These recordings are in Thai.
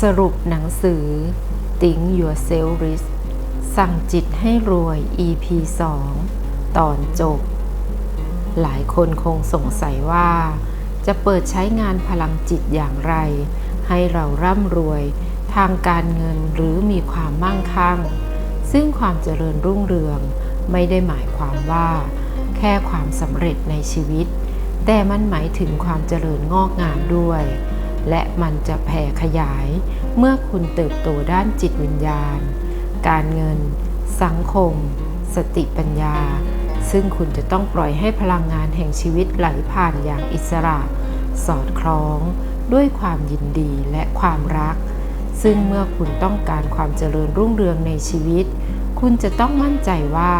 สรุปหนังสือ Think Yourself Rich สั่งจิตให้รวย EP 2 ตอนจบ หลายคนคงสงสัยว่า จะเปิดใช้งานพลังจิตอย่างไร ให้เราร่ำรวยทางการเงินหรือมีความมั่งคั่ง ซึ่งความเจริญรุ่งเรืองไม่ได้หมายความว่า แค่ความสำเร็จในชีวิต แต่มันหมายถึงความเจริญงอกงามด้วย และมันจะแผ่ขยาย เมื่อคุณเติบโตด้านจิตวิญญาณ การเงิน สังคม สติปัญญา ซึ่งคุณจะต้องปล่อยให้พลังงานแห่งชีวิตไหลผ่านอย่างอิสระ สอดคล้อง ด้วยความยินดีและความรัก ซึ่งเมื่อคุณต้องการความเจริญรุ่งเรืองในชีวิต คุณจะต้องมั่นใจว่า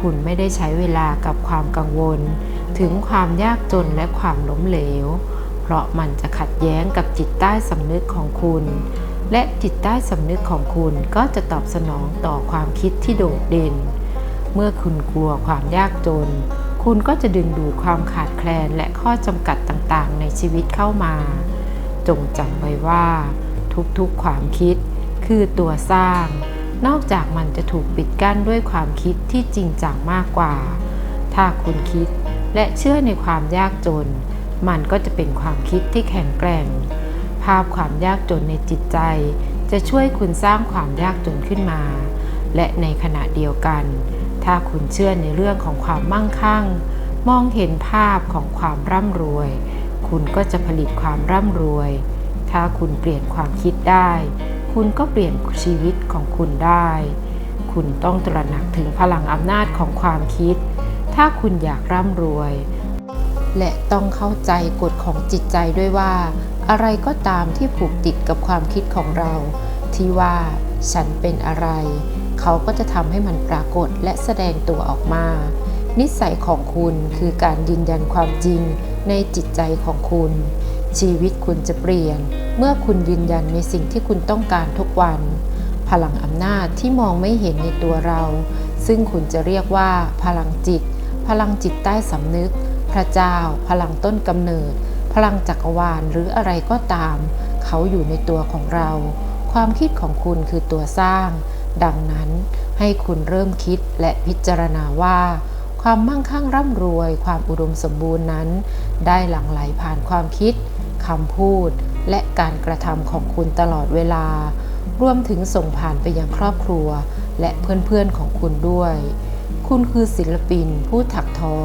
คุณไม่ได้ใช้เวลากับความกังวล ถึงความยากจนและความล้มเหลว เพราะมันจะขัดแย้งกับจิตใต้สำนึกของคุณ และจิตใต้สำนึกของคุณก็จะตอบสนองต่อความคิดที่โดดเด่น เมื่อคุณกลัวความยากจน คุณก็จะดึงดูดความขาดแคลนและข้อจำกัดต่างๆ ในชีวิตเข้ามา จงจำไว้ว่า ทุกๆความคิดคือตัวสร้าง นอกจากมันจะถูกปิดกั้นด้วยความคิดที่จริงจังมากกว่า ถ้าคุณคิดและเชื่อในความยากจน มันก็จะเป็นความคิดที่แข็งแกร่ง ภาพความยากจนในจิตใจ จะช่วยคุณสร้างความยากจนขึ้นมา และในขณะเดียวกัน ถ้าคุณเชื่อในเรื่องของความมั่งคั่ง มองเห็นภาพของความร่ำรวย คุณก็จะผลิตความร่ำรวย ถ้าคุณเปลี่ยนความคิดได้ คุณก็เปลี่ยนชีวิตของคุณได้ คุณต้องตระหนักถึงพลังอำนาจของความคิด ถ้าคุณอยากร่ำรวย และต้องเข้าใจกฎของจิตใจด้วยว่า อะไรก็ตามที่ผูกติดกับความคิดของเรา ที่ว่าฉันเป็นอะไร เขาก็จะทำให้มันปรากฏและแสดงตัวออกมา นิสัยของคุณคือการยืนยันความจริงในจิตใจของคุณ ชีวิตคุณจะเปลี่ยน เมื่อคุณยืนยันในสิ่งที่คุณต้องการทุกวัน พลังอำนาจที่มองไม่เห็นในตัวเรา ซึ่งคุณจะเรียกว่า พลังจิต พลังจิตใต้สำนึก พระเจ้า พลังต้นกำเนิด พลังจักรวาลหรืออะไรก็ตาม เขาอยู่ในตัวของเรา ความคิดของคุณคือตัวสร้าง ดังนั้นให้คุณเริ่มคิดและพิจารณาว่า ความมั่งคั่งร่ำรวย ความอุดมสมบูรณ์นั้น ได้หลั่งไหลผ่านความคิดคำพูด และการกระทำของคุณตลอดเวลารวมถึงส่งผ่านไปยังครอบครัว และเพื่อนๆของคุณด้วย คุณคือศิลปินผู้ถักทอ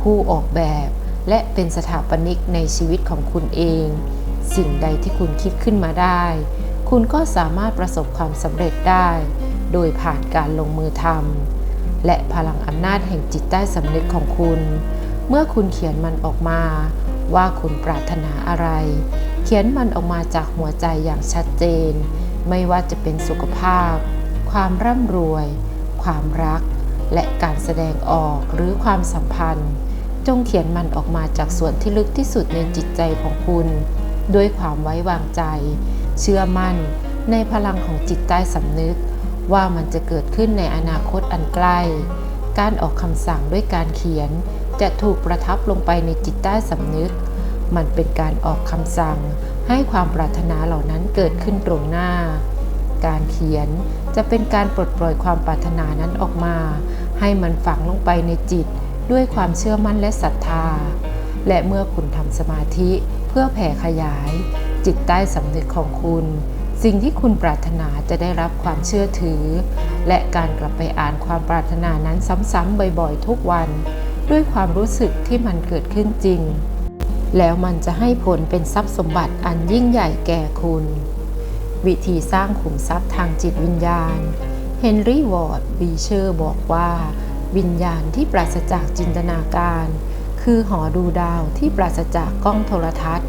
ผู้ออกแบบ และเป็นสถาปนิกในชีวิตของคุณเอง สิ่งใดที่คุณคิดขึ้นมาได้ คุณก็สามารถประสบความสำเร็จได้ โดยผ่านการลงมือทำและพลังอำนาจแห่งจิตใต้สำนึกของคุณ เมื่อคุณเขียนมันออกมา ว่าคุณปรารถนาอะไร เขียนมันออกมาจากหัวใจอย่างชัดเจน ไม่ว่าจะเป็นสุขภาพ ความร่ำรวย ความรักและการแสดงออกหรือความสัมพันธ์ จงเขียนมันออกมาจากส่วนที่ลึกที่สุดในจิตใจของคุณ ด้วยความไว้วางใจ เชื่อมั่น ในพลังของจิตใต้สำนึก ว่ามันจะเกิดขึ้นในอนาคตอันใกล้ การออกคำสั่งด้วยการเขียนจะถูกประทับลงไปในจิตใต้สำนึก มันเป็นการออกคำสั่ง ให้ความปรารถนาเหล่านั้นเกิดขึ้นตรงหน้า การเขียนจะเป็นการปลดปล่อยความปรารถนานั้นออกมา ให้มันฝังลงไปในจิต ด้วยความเชื่อมั่นและศรัทธา และเมื่อคุณทำสมาธิเพื่อแผ่ขยาย จิตใต้สำนึกของคุณ สิ่งที่คุณปรารถนาจะได้รับความเชื่อถือ และการกลับไปอ่านความปรารถนานั้นซ้ำๆบ่อยๆ ทุกวัน ด้วยความรู้สึกที่มันเกิดขึ้นจริง แล้วมันจะให้ผลเป็นทรัพย์สมบัติอันยิ่งใหญ่แก่คุณ วิธีสร้างขุมทรัพย์ทางจิตวิญญาณเฮนรี่วอร์ดบีเชอร์บอกว่า วิญญาณที่ปราศจากจินตนาการ คือหอดูดาวที่ปราศจากกล้องโทรทัศน์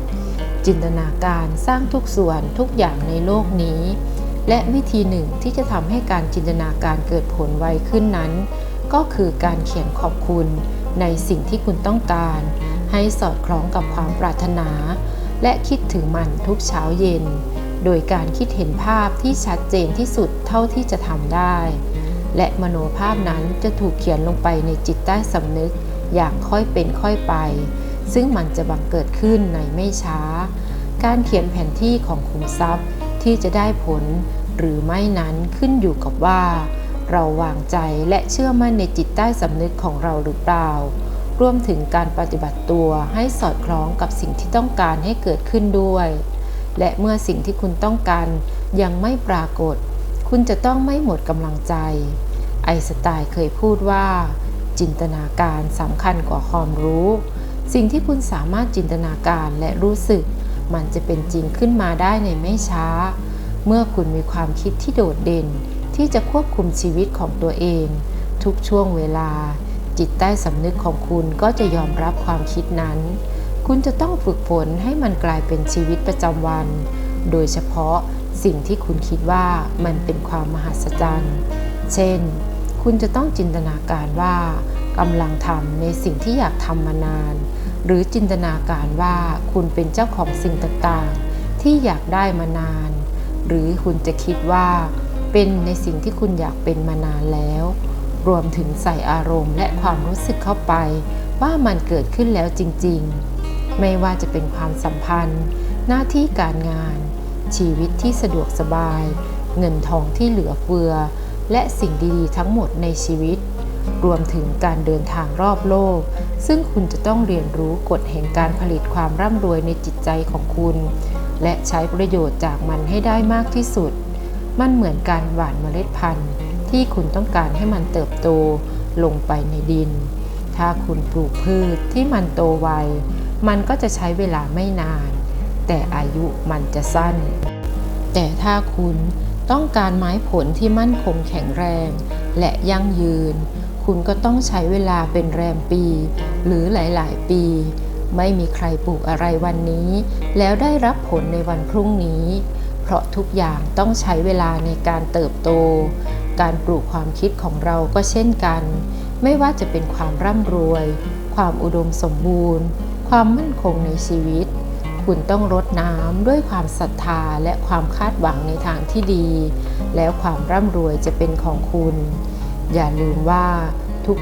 จินตนาการสร้างทุกส่วนทุกอย่างในโลกนี้ และวิธีหนึ่งที่จะทำให้การจินตนาการเกิดผลไวขึ้นนั้น ก็คือการเขียนขอบคุณในสิ่งที่คุณต้องการ ให้สอดคล้องกับความปรารถนา และคิดถึงมันทุกเช้าเย็น โดยการคิดเห็นภาพที่ชัดเจนที่สุดเท่าที่จะทำได้ และมโนภาพนั้นจะถูกเขียนลงไปในจิตใต้สำนึกอย่างค่อยเป็นค่อยไป ซึ่งมันจะบังเกิดขึ้นในไม่ช้า การเขียนแผนที่ของขุมทรัพย์ที่จะได้ผลหรือไม่นั้นขึ้นอยู่กับว่า เราวางใจและเชื่อมั่นในจิตใต้สำนึกของเราหรือเปล่า รวมถึงการปฏิบัติตัวให้สอดคล้องกับสิ่งที่ต้องการให้เกิดขึ้นด้วย และเมื่อสิ่งที่คุณต้องการยังไม่ปรากฏ คุณจะต้องไม่หมดกำลังใจ ไอน์สไตน์เคยพูดว่า จินตนาการสำคัญกว่าความรู้ สิ่งที่คุณสามารถจินตนาการและรู้สึก มันจะเป็นจริงขึ้นมาได้ในไม่ช้า เมื่อคุณมีความคิดที่โดดเด่น ที่จะควบคุมชีวิตของตัวเอง ทุกช่วงเวลา จิตใต้สำนึกของคุณก็จะยอมรับความคิดนั้น คุณจะต้องฝึกฝนให้มันกลายเป็นชีวิตประจำวัน โดยเฉพาะ สิ่งที่คุณคิดว่ามันเป็นความมหัศจรรย์ เช่น คุณจะต้องจินตนาการว่ากำลังทำในสิ่งที่อยากทำมานาน หรือจินตนาการว่าคุณเป็นเจ้าของสิ่งต่างๆ ที่อยากได้มานาน หรือคุณจะคิดว่า เป็นในสิ่งที่คุณอยากเป็นมานานแล้ว รวมถึงใส่อารมณ์และความรู้สึกเข้าไป ว่ามันเกิดขึ้นแล้วจริงๆ ไม่ว่าจะเป็นความสัมพันธ์ หน้าที่การงาน ชีวิตที่สะดวกสบาย เงินทองที่เหลือเฟือ และสิ่งดีๆ ทั้งหมดในชีวิต รวมถึงการเดินทางรอบโลก ซึ่งคุณจะต้องเรียนรู้กฎแห่งการผลิตความร่ำรวยในจิตใจของคุณ และใช้ประโยชน์จากมันให้ได้มากที่สุด มันเหมือนการหว่านเมล็ดพันธุ์ ที่คุณต้องการให้มันเติบโตลงไปในดิน ถ้าคุณปลูกพืชที่มันโตไว มันก็จะใช้เวลาไม่นาน แต่อายุมันจะสั้น แต่ถ้าคุณต้องการไม้ผลที่มั่นคงแข็งแรง และยั่งยืน คุณก็ต้องใช้เวลาเป็นแรมปี หรือหลาย ๆ ปี ไม่มีใครปลูกอะไรวันนี้ แล้วได้รับผลในวันพรุ่งนี้ เพราะทุกอย่างต้องใช้เวลาในการเติบโต การปลูกความคิดของเราก็เช่นกัน ไม่ว่าจะเป็นความร่ำรวย ความอุดมสมบูรณ์ ความมั่นคงในชีวิต คุณต้องรดน้ำด้วยความศรัทธาและความคาดหวังในทางที่ดี แล้วความร่ำรวยจะเป็นของคุณ อย่าลืมว่า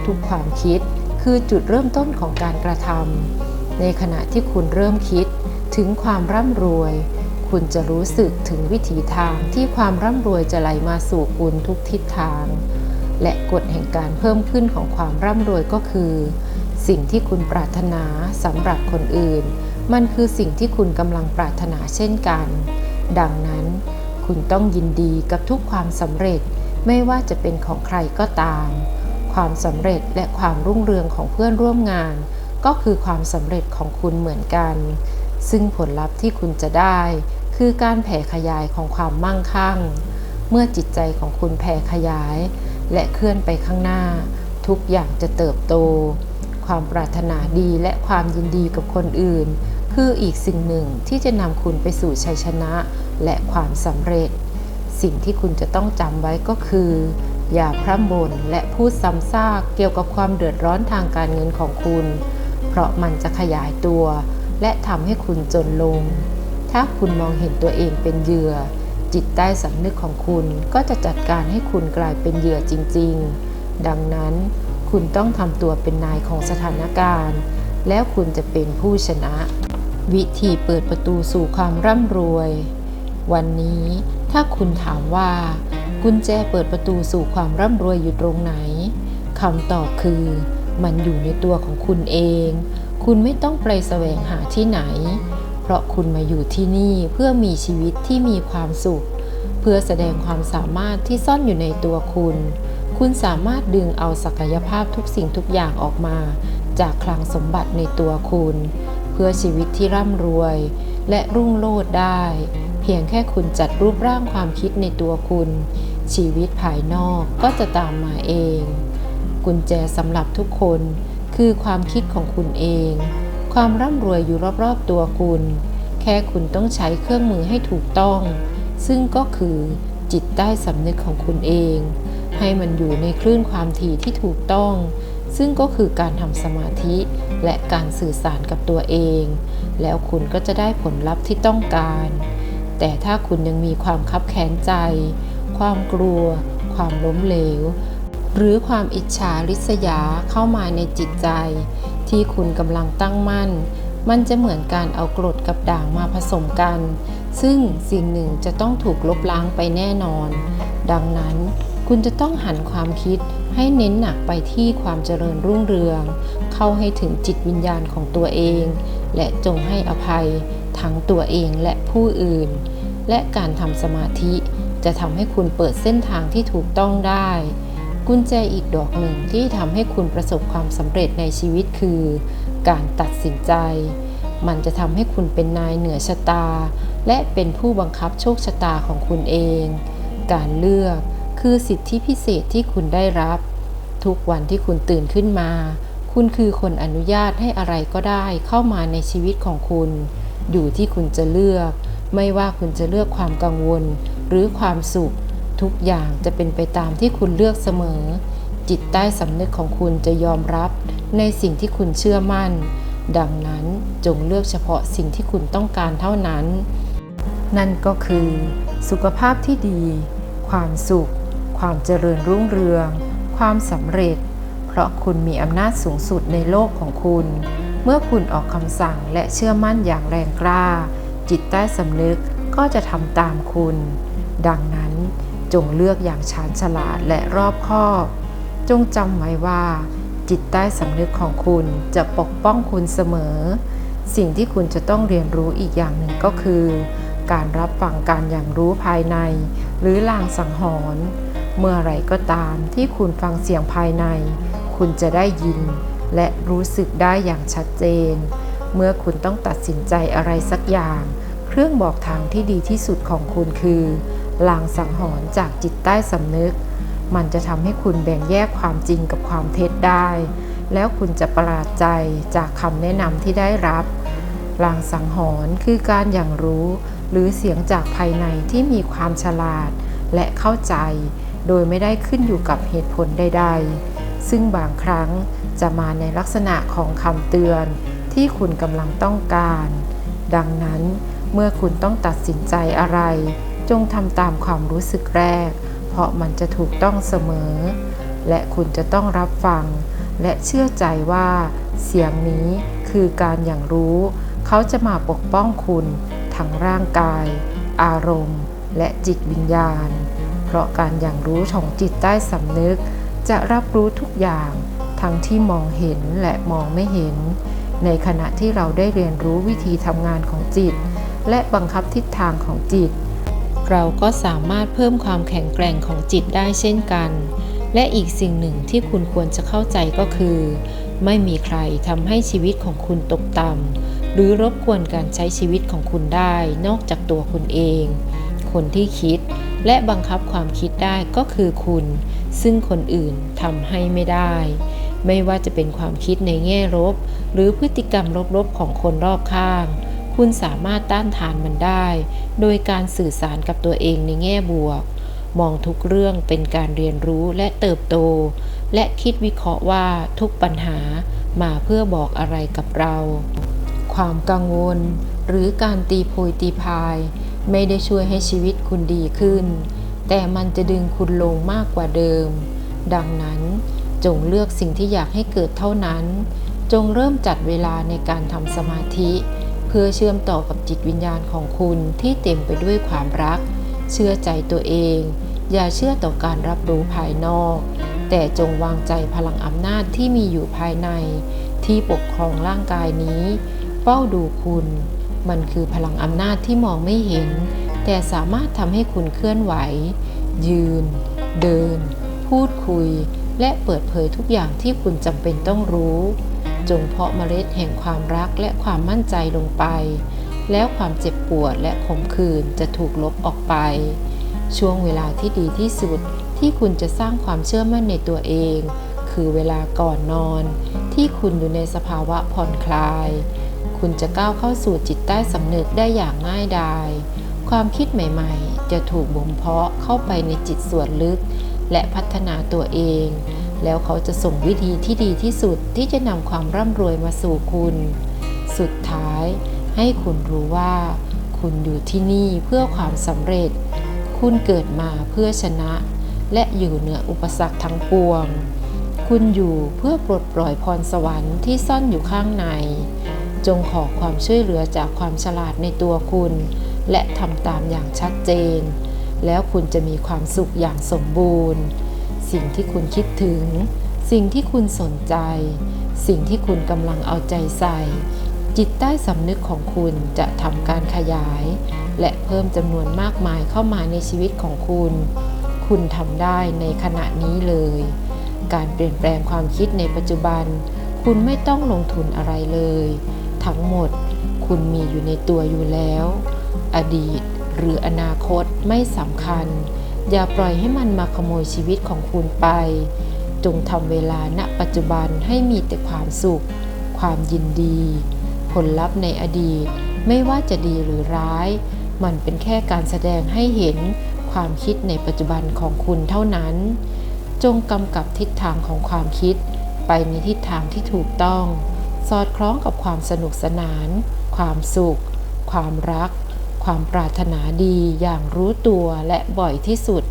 ทุกๆความคิดคือจุดเริ่มต้นของการกระทำในขณะที่คุณเริ่มคิดถึงความร่ำรวย คุณจะรู้สึกถึงวิถีทางที่ความร่ำรวยจะไหลมาสู่คุณทุกทิศทาง และกฎแห่งการเพิ่มขึ้นของความร่ำรวยก็คือ สิ่งที่คุณปรารถนาสำหรับคนอื่น มันคือสิ่งที่คุณกำลังปรารถนาเช่นกัน ดังนั้น คุณต้องยินดีกับทุกความสำเร็จ ไม่ว่าจะเป็นของใครก็ตาม ความสำเร็จและความรุ่งเรืองของเพื่อนร่วมงาน ก็คือความสำเร็จของคุณเหมือนกัน ซึ่งผลลัพธ์ที่คุณจะได้ คือการแผ่ขยายของความมั่งคั่ง เมื่อจิตใจของคุณแผ่ขยาย และเคลื่อนไปข้างหน้า ทุกอย่างจะเติบโต ความปรารถนาดีและความยินดีกับคนอื่น คืออีกสิ่งหนึ่งที่จะนำคุณไปสู่ชัยชนะและความสำเร็จ สิ่งที่คุณจะต้องจำไว้ก็คือ อย่าพร่ำบ่นและพูดซ้ำซากเกี่ยวกับความเดือดร้อนทางการเงินของคุณ เพราะมันจะขยายตัว และทำให้คุณจนลง ถ้าคุณมองเห็นตัวเองเป็นเหยื่อ จิตใต้สำนึกของคุณก็จะจัดการให้คุณกลายเป็นเหยื่อจริง ๆ ดังนั้นคุณต้องทำตัวเป็นนายของสถานการณ์ แล้วคุณจะเป็นผู้ชนะ วิธีเปิดประตูสู่ความร่ำรวย วันนี้ถ้าคุณถามว่า กุญแจเปิดประตูสู่ความร่ำรวยอยู่ตรงไหนคำตอบคือ มันอยู่ในตัวของคุณเอง คุณไม่ต้องไปแสวงหาที่ไหน เพราะคุณมาอยู่ที่นี่เพื่อมีชีวิตที่มีความสุข เพื่อแสดงความสามารถที่ซ่อนอยู่ในตัวคุณ คุณสามารถดึงเอาศักยภาพทุกสิ่งทุกอย่างออกมา จากคลังสมบัติในตัวคุณ พื่อชีวิตที่ร่ำรวย และรุ่งโรจน์ได้ เพียงแค่คุณจัดรูปร่างความคิดในตัวคุณ ชีวิตภายนอกก็จะตามมาเอง กุญแจสำหรับทุกคนคือความคิดของคุณเอง ความร่ำรวยอยู่รอบๆตัวคุณ แค่คุณต้องใช้เครื่องมือให้ถูกต้อง ซึ่งก็คือจิตใต้สำนึกของคุณเอง ให้มันอยู่ในคลื่นความถี่ที่ถูกต้อง ซึ่งก็คือการทำสมาธิและการสื่อสารกับตัวเอง แล้วคุณก็จะได้ผลลัพธ์ที่ต้องการ แต่ถ้าคุณยังมีความคับแค้นใจ ความกลัว ความล้มเหลว หรือความอิจฉาริษยาเข้ามาในจิตใจ ที่คุณกำลังตั้งมั่น มันจะเหมือนการเอากรดกับด่างมาผสมกัน ซึ่งสิ่งหนึ่งจะต้องถูกลบล้างไปแน่นอน ดังนั้นคุณจะต้องหันความคิด ให้เน้นหนักไปที่ความเจริญรุ่งเรือง เข้าให้ถึงจิตวิญญาณของตัวเอง และจงให้อภัยทั้งตัวเองและผู้อื่น และการทำสมาธิจะทำให้คุณเปิดเส้นทางที่ถูกต้องได้ กุญแจอีกดอกหนึ่งที่ทำให้คุณประสบความสำเร็จในชีวิตคือ การตัดสินใจ มันจะทำให้คุณเป็นนายเหนือชะตา และเป็นผู้บังคับโชคชะตาของคุณเอง การเลือกคือสิทธิพิเศษที่คุณได้รับ ทุกวันที่คุณตื่นขึ้นมา คุณคือคนอนุญาตให้อะไรก็ได้เข้ามาในชีวิตของคุณ อยู่ที่คุณจะเลือก ไม่ว่าคุณจะเลือกความกังวล หรือความสุข ทุกอย่างจะเป็นไปตามที่คุณเลือกเสมอ จิตใต้สำนึกของคุณจะยอมรับ ในสิ่งที่คุณเชื่อมั่น ดังนั้นจงเลือกเฉพาะสิ่งที่คุณต้องการเท่านั้น นั่นก็คือ สุขภาพที่ดี ความสุข ความเจริญรุ่งเรือง ความสำเร็จ เพราะคุณมีอำนาจสูงสุดในโลกของคุณ เมื่อคุณออกคำสั่งและเชื่อมั่นอย่างแรงกล้า จิตใต้สำนึกก็จะทำตามคุณ ดังนั้นจงเลือกอย่างชาญฉลาดและรอบคอบ จงจำไว้ว่า จิตใต้สำนึกของคุณจะปกป้องคุณเสมอ สิ่งที่คุณจะต้องเรียนรู้อีกอย่างหนึ่งก็คือ การรับฟังการอย่างรู้ภายใน หรือลางสังหรณ์ เมื่อไรก็ตามที่คุณฟังเสียงภายใน คุณจะได้ยิน และรู้สึกได้อย่างชัดเจน เมื่อคุณต้องตัดสินใจอะไรสักอย่าง เครื่องบอกทางที่ดีที่สุดของคุณคือลางสังหรณ์จากจิตใต้สำนึก มันจะทำให้คุณแบ่งแยกความจริงกับความเท็จได้ แล้วคุณจะประหลาดใจจากคำแนะนำที่ได้รับลางสังหรณ์คือการอย่างรู้ หรือเสียงจากภายในที่มีความฉลาดและเข้าใจ โดยไม่ได้ขึ้นอยู่กับเหตุผลใด ๆ ซึ่งบางครั้งจะมาในลักษณะของคำเตือนที่คุณกำลังต้องการ ดังนั้นเมื่อคุณต้องตัดสินใจอะไร จงทำตามความรู้สึกแรก เพราะมันจะถูกต้องเสมอ และคุณจะต้องรับฟัง และเชื่อใจว่า เสียงนี้คือการอย่างรู้ เขาจะมาปกป้องคุณ ทั้งร่างกาย อารมณ์ และจิตวิญญาณ เพราะการอย่างรู้ของจิตใต้สำนึก จะรับรู้ทุกอย่าง ทั้งที่มองเห็นและมองไม่เห็น ในขณะที่เราได้เรียนรู้วิธีทำงานของจิต และบังคับทิศทางของจิต เราก็สามารถเพิ่มความแข็งแกร่งของจิตได้เช่นกัน และอีกสิ่งหนึ่งที่คุณควรจะเข้าใจก็คือ ไม่มีใครทำให้ชีวิตของคุณตกต่ำหรือรบกวนการใช้ชีวิตของคุณได้นอกจากตัวคุณเอง คนที่คิด และบังคับความคิดได้ก็คือคุณ ซึ่งคนอื่นทำให้ไม่ได้ ไม่ว่าจะเป็นความคิดในแง่ลบ หรือพฤติกรรมลบๆของคนรอบข้าง คุณสามารถต้านทานมันได้ โดยการสื่อสารกับตัวเองในแง่บวก มองทุกเรื่องเป็นการเรียนรู้และเติบโต และคิดวิเคราะห์ว่าทุกปัญหามาเพื่อบอกอะไรกับเรา ความกังวล หรือการตีโพยตีพาย ไม่ได้ช่วยให้ชีวิตคุณดีขึ้น แต่มันจะดึงคุณลงมากกว่าเดิม ดังนั้นจงเลือกสิ่งที่อยากให้เกิดเท่านั้น จงเริ่มจัดเวลาในการทำสมาธิ เพื่อเชื่อมต่อกับจิตวิญญาณของคุณที่เต็มไปด้วยความรัก เชื่อใจตัวเอง อย่าเชื่อต่อการรับรู้ภายนอก แต่จงวางใจพลังอำนาจที่มีอยู่ภายใน ที่ปกครองร่างกายนี้ เฝ้าดูคุณ มันคือพลังอำนาจที่มองไม่เห็น แต่สามารถทำให้คุณเคลื่อนไหว ยืน เดิน พูดคุย และเปิดเผยทุกอย่างที่คุณจำเป็นต้องรู้ จงเพาะเมล็ดแห่งความรักและความมั่นใจลงไป แล้วความเจ็บปวดและขมขื่นจะถูกลบออกไป ช่วงเวลาที่ดีที่สุดที่คุณจะสร้างความเชื่อมั่นในตัวเอง คือเวลาก่อนนอน ที่คุณอยู่ในสภาวะผ่อนคลาย คุณจะก้าวเข้าสู่จิตใต้สำนึกได้อย่างง่ายดาย ความคิดใหม่ๆ จะถูกบ่มเพาะเข้าไปในจิตส่วนลึก และพัฒนาตัวเอง แล้วเขาจะส่งวิธีที่ดีที่สุดที่จะนำความร่ำรวยมาสู่คุณ สุดท้าย ให้คุณรู้ว่า คุณอยู่ที่นี่เพื่อความสำเร็จ คุณเกิดมาเพื่อชนะ และอยู่เหนืออุปสรรคทั้งปวงคุณอยู่เพื่อปลดปล่อยพรสวรรค์ที่ซ่อนอยู่ข้างใน จงขอความช่วยเหลือจากความฉลาดในตัวคุณ และทำตามอย่างชัดเจน แล้วคุณจะมีความสุขอย่างสมบูรณ์ สิ่งที่คุณคิดถึง สิ่งที่คุณสนใจ สิ่งที่คุณกำลังเอาใจใส่ จิตใต้สำนึกของคุณจะทำการขยาย และเพิ่มจำนวนมากมายเข้ามาในชีวิตของคุณ คุณทำได้ในขณะนี้เลย การเปลี่ยนแปลงความคิดในปัจจุบัน คุณไม่ต้องลงทุนอะไรเลย ทั้งหมด คุณมีอยู่ในตัวอยู่แล้ว อดีตหรืออนาคตไม่สำคัญ อย่าปล่อยให้มันมาขโมยชีวิตของคุณไป จงทำเวลาณปัจจุบันให้มีแต่ความสุข ความยินดี ผลลัพธ์ในอดีตไม่ว่าจะดีหรือร้าย มันเป็นแค่การแสดงให้เห็นความคิดในปัจจุบันของคุณเท่านั้น จงกำกับทิศทางของความคิดไปในทิศทางที่ถูกต้อง สอดคล้องกับความสนุกสนาน ความสุข ความรัก ความปรารถนาดีอย่างรู้ตัวและบ่อยที่สุด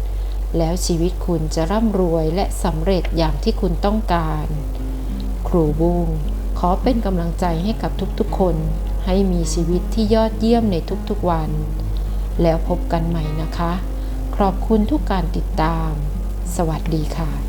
แล้วชีวิตคุณจะร่ำรวยและสำเร็จอย่างที่คุณต้องการ ครูบุ้งขอเป็นกำลังใจให้กับทุกๆคน ให้มีชีวิตที่ยอดเยี่ยมในทุกๆวัน แล้วพบกันใหม่นะคะ ขอบคุณทุกการติดตาม สวัสดีค่ะ